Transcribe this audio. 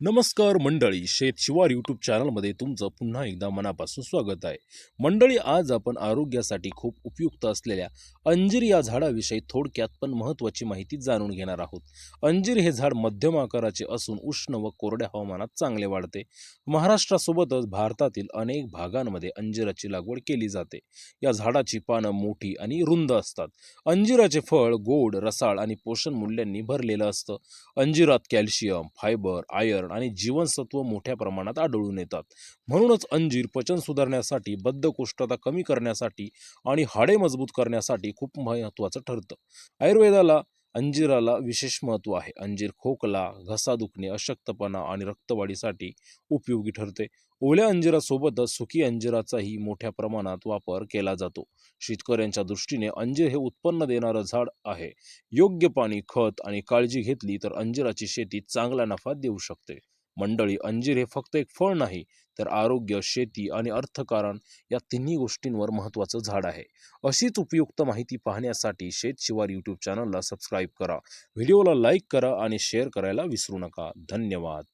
नमस्कार मंडळी शेतशिवार यूट्यूब चॅनलमध्ये तुमचं पुन्हा एकदा मनापासून स्वागत आहे. मंडळी आज आपण आरोग्यासाठी खूप उपयुक्त असलेल्या अंजीर या झाडाविषयी थोडक्यात पण महत्त्वाची माहिती जाणून घेणार आहोत. अंजीर हे झाड मध्यम आकाराचे असून उष्ण व कोरड्या हवामानात चांगले वाढते. महाराष्ट्रासोबतच भारतातील अनेक भागांमध्ये अंजिराची लागवड केली जाते. या झाडाची पानं मोठी आणि रुंद असतात. अंजिराचे फळ गोड रसाळ आणि पोषण मूल्यांनी भरलेलं असतं. अंजिरात कॅल्शियम फायबर आयर्न आणि जीवनसत्व मोठ्या प्रमाणात आढळून येतात. म्हणूनच अंजीर पचन सुधारण्यासाठी बद्धकोष्ठता कमी करण्यासाठी आणि हाडे मजबूत करण्यासाठी खूप महत्त्वाचं ठरतं. आयुर्वेदाला अंजिराला विशेष महत्त्व आहे. अंजीर खोकला घसा दुखणे अशक्तपणा आणि रक्तवाढीसाठी उपयोगी ठरते. ओल्या अंजिरासोबतच सुकी अंजिराचाही मोठ्या प्रमाणात वापर केला जातो. शेतकऱ्यांच्या दृष्टीने अंजीर हे उत्पन्न देणारं झाड आहे. योग्य पाणी खत आणि काळजी घेतली तर अंजिराची शेती चांगला नफा देऊ शकते. मंडळी अंजीर हे फक्त एक फळ नाही तर आरोग्य शेती आणि अर्थकारण या तिन्ही गोष्टींवर महत्त्वाचं झाड आहे. अशीच उपयुक्त माहिती पाहण्यासाठी शेतशिवार यूट्यूब चॅनलला सबस्क्राईब करा. व्हिडिओला लाईक करा आणि शेअर करायला विसरू नका. धन्यवाद.